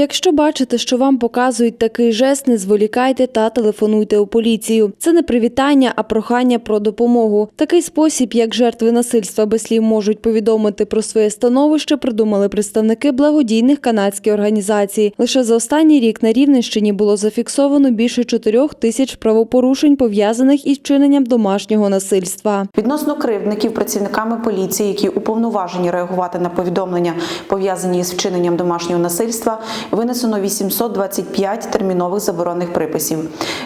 Якщо бачите, що вам показують такий жест, не зволікайте та телефонуйте у поліцію. Це не привітання, а прохання про допомогу. Такий спосіб, як жертви насильства без слів можуть повідомити про своє становище, придумали представники благодійних канадських організацій. Лише за останній рік на Рівненщині було зафіксовано більше 4 тисяч правопорушень, пов'язаних із вчиненням домашнього насильства. Відносно кривдників працівниками поліції, які уповноважені реагувати на повідомлення, пов'язані з вчиненням домашнього насильства, винесено 825 термінових заборонних приписів.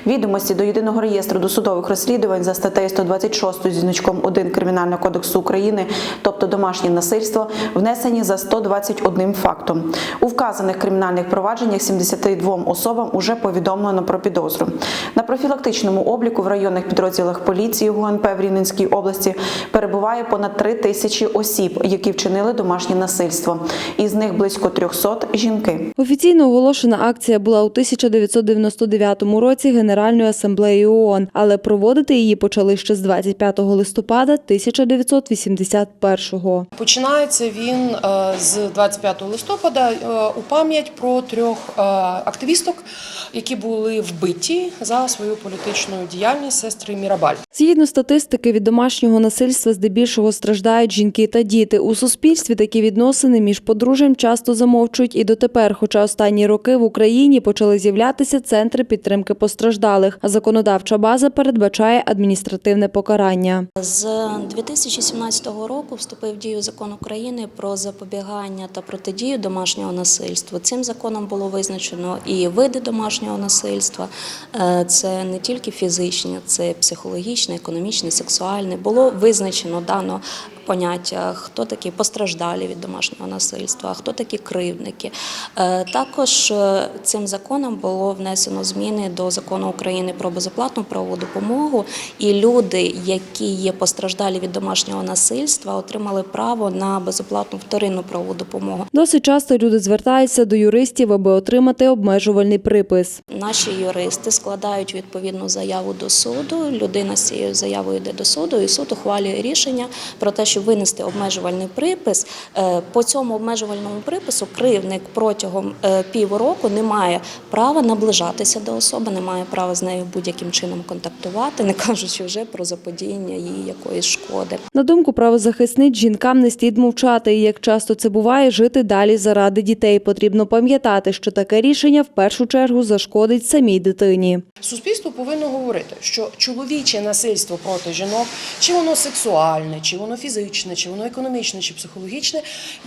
Відомості до єдиного реєстру досудових розслідувань за статтею 126 зі значком 1 Кримінального кодексу України, тобто домашнє насильство, внесені за 121 фактом. У вказаних кримінальних провадженнях 72 особам уже повідомлено про підозру. На профілактичному обліку в районних підрозділах поліції ГУНП в Рівненській області перебуває понад 3 тисячі осіб, які вчинили домашнє насильство. Із них близько 300 – жінки. Офіційно оголошена акція була у 1999 році Генеральною асамблеєю ООН, але проводити її почали ще з 25 листопада 1981-го. Починається він е, з 25 листопада е, у пам'ять про трьох е, активісток, які були вбиті за свою політичну діяльність сестри Мірабаль. Згідно статистики, від домашнього насильства здебільшого страждають жінки та діти. У суспільстві такі відносини між подружжям часто замовчують і дотепер, хоча останні роки в Україні почали з'являтися центри підтримки постраждалих, а законодавча база передбачає адміністративне покарання. З 2017 року вступив в дію закон України про запобігання та протидію домашнього насильства. Цим законом було визначено і види домашнього насильства. Е, Це не тільки фізичне, це психологічне, економічне, сексуальне. Було визначено дано поняття, хто такі постраждалі від домашнього насильства, хто такі кривдники. Е, Також е, цим законом було внесено зміни до закону України про безоплатну правову допомогу, і люди, які є постраждалі від домашнього насильства, отримали право на безоплатну вторинну правову допомогу. Досить часто люди звертаються до юристів, аби отримати обмежувальний припис. Наші юристи складають відповідну заяву до суду. Людина з цією заявою йде до суду, і суд ухвалює рішення про те, щоб винести обмежувальний припис. Е, По цьому обмежувальному припису кривник протягом е, півроку не має права наближатися до особи, не має права з нею будь-яким чином контактувати, не кажучи вже про заподіяння їй якоїсь шкоди. На думку правозахисниць, жінкам не слід мовчати, і як часто це буває, жити далі заради дітей. Потрібно пам'ятати, що таке рішення в першу чергу зашкодить самій дитині. Суспільство повинно говорити, що чоловіче насильство проти жінок, чи воно сексуальне, чи воно фізичне, чи воно економічне, чи психологічне,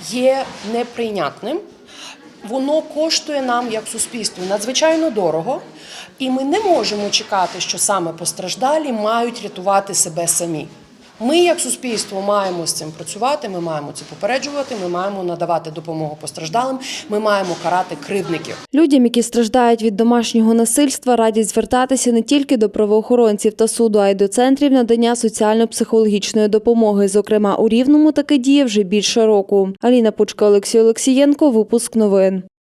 є неприйнятним. Воно коштує нам як суспільству надзвичайно дорого, і ми не можемо чекати, що саме постраждалі мають рятувати себе самі. Ми, як суспільство, маємо з цим працювати. Ми маємо це попереджувати. Ми маємо надавати допомогу постраждалим. Ми маємо карати кривдників. Людям, які страждають від домашнього насильства, радять звертатися не тільки до правоохоронців та суду, а й до центрів надання соціально-психологічної допомоги. Зокрема, у Рівному таке діє вже більше року. Аліна Пучка, Олексій Олексієнко. Випуск новин.